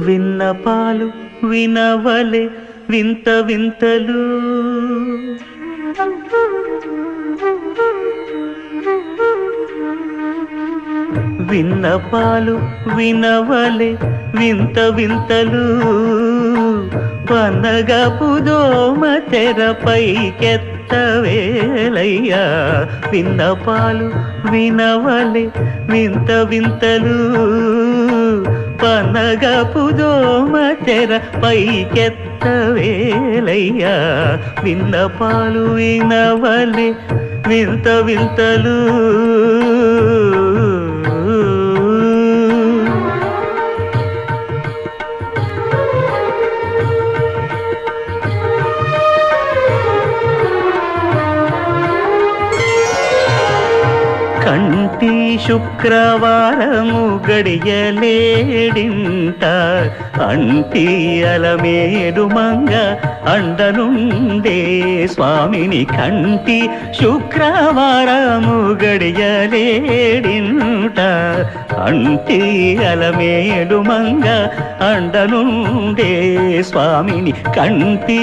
విన్నపాలు వినవలే వింత వింతలు. విన్నపాలు వినవలే వింత వింతలు. పనగపు దోమ తెరపైకెత్తవేలయ్యా విన్నపాలు వినవలే వింత వింతలు. పనగపు దోమ తెర పైకెత్తవేలయ్యా విన్నపాలు వినవలే వింత వింతలు. ప్రతి శుక్రవారము గడియలేడింత. అంటి అలమేడు మంగ అండనుండే స్వామిని కంటి శుక్రవారము గడియలేడింట అంటి అలమేడు మంగ అండనుండే స్వామిని కంటి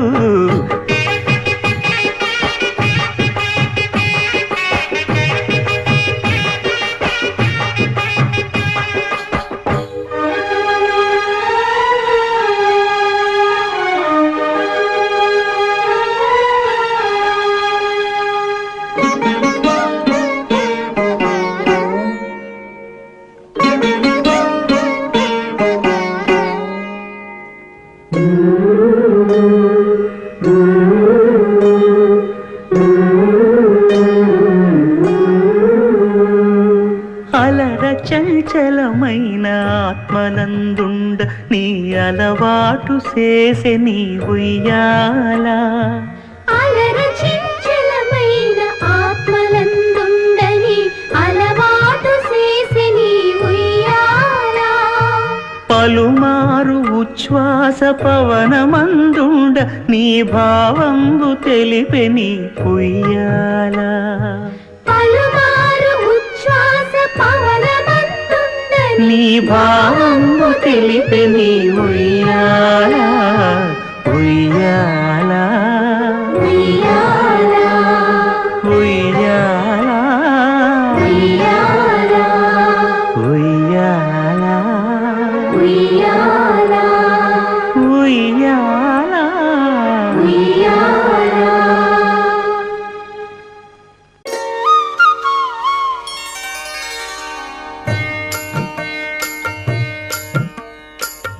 చలమైన ఆత్మనందుండ నీ అలవాటు చేసే నీ ఉయ్యాల పలుమారు ఉచ్ఛ్వాస పవనమందుండ నీ భావంబు తెలిపెని పుయ్యాలా నీ భావము తెలిపే నీ ఉయ్యాలా ఉయ్యాలా ఉయ్యాలా ఉయ్యాలా ఉయ్యాలా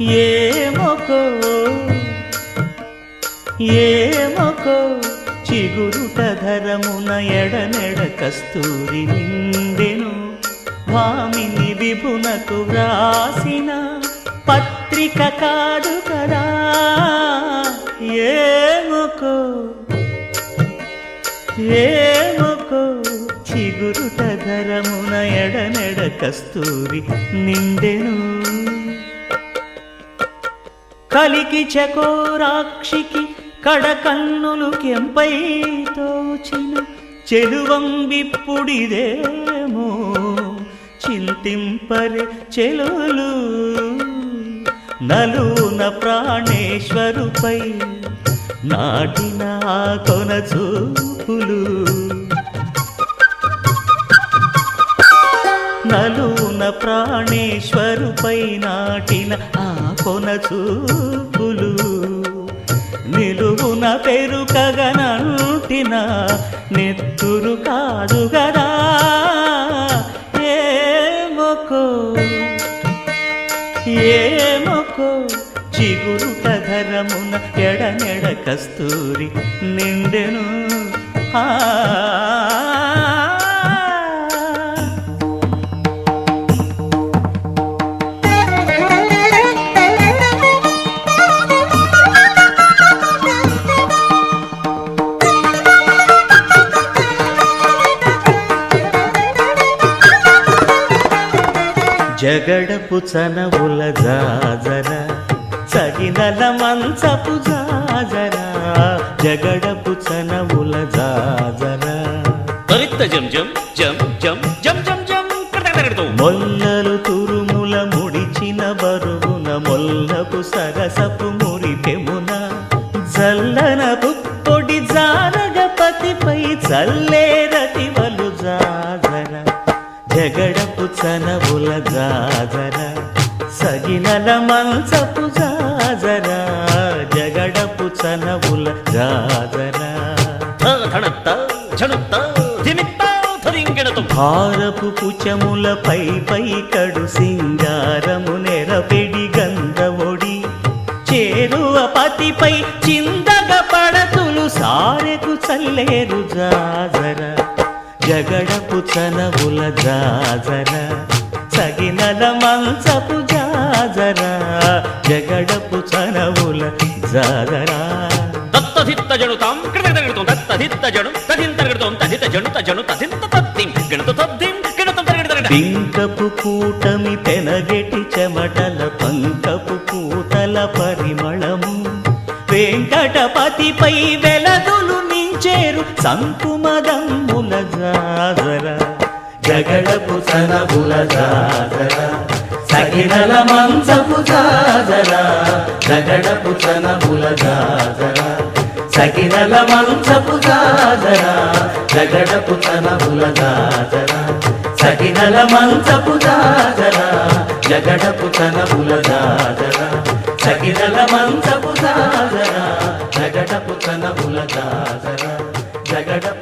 ఏమొకో ఏమొకో చిగురుట ధరమున ఎడనెడ కస్తూరి నిండెను. భామిని విభునకు వ్రాసిన పత్రిక కాదు కదా ఏమొకో ఏమొకో చిగురుట ధరమున ఎడనెడ కస్తూరి నిండెను. కలికి చకోరాక్షికి కడకన్నులు కెంపై తోచిన చెలువంబిప్పుడిదేమో చింతింపరి చెలులు. నలున ప్రాణేశ్వరుపై నాటిన కొన చూపులు. ప్రాణేశ్వరుపై నాటిన ఆ కొన చూపులు నిలువున పెరుకగనంటిన నెత్తురు కాదు గదా. ఏమొకో ఏమొకో చిగురు కధరమున ఎడనెడ కస్తూరి నిండెను. ఆ జగడపు చనవుల జాజర సగినల మంచపు జాజర జగడపు చనవుల జాజర త్వరిత జం జం జం జం జం జం జం. మొల్లలు తురుముల ముడిచిన బరువున మొల్లపు సరసపు మురిపెమున జల్లన పొడి జానగపతిపై చల్లేరతివలు జాజర జగడపు చనవుల జాజర సగినల మంచపు జాజర జగడపు చనవుల జాజర. భారపు పుచములపై పై కడు సింగారము నెరపెడి గంధవొడి చేరువ పతిపై చిందగ పడతులు సారెకు చల్లేరు జాజర. జగడపు చనవుల జాజర సగినల మంచపు జాజర జగడపు చనవుల జాజరా దత్తధిత్త జణుతాం కడకడకడతో. దత్తధిత్త జణు తధింతరగడతోం తధిత జణుత జణు తధింత తద్దిం గణత తద్దిం గణతం తరగడతరగడ. పింకపు కూటమి పెనగెటి చెమటల పంకపు పూతల పరిమళము వెంకటపతిపై వెలదులు చేరు సంకుమదమ్ముల జాజర జగడపు సనబుల జాజర సగినల మంచపు జాజర జగడపు సనబుల జాజర సగినల మంచపు జాజర జగడపు సనబుల జాజర సగినల మంచపు జాజర జగడపు సనబుల జాజర సగినల మంచపు జాజర జగడపు తన ఉల దాసర జగడపు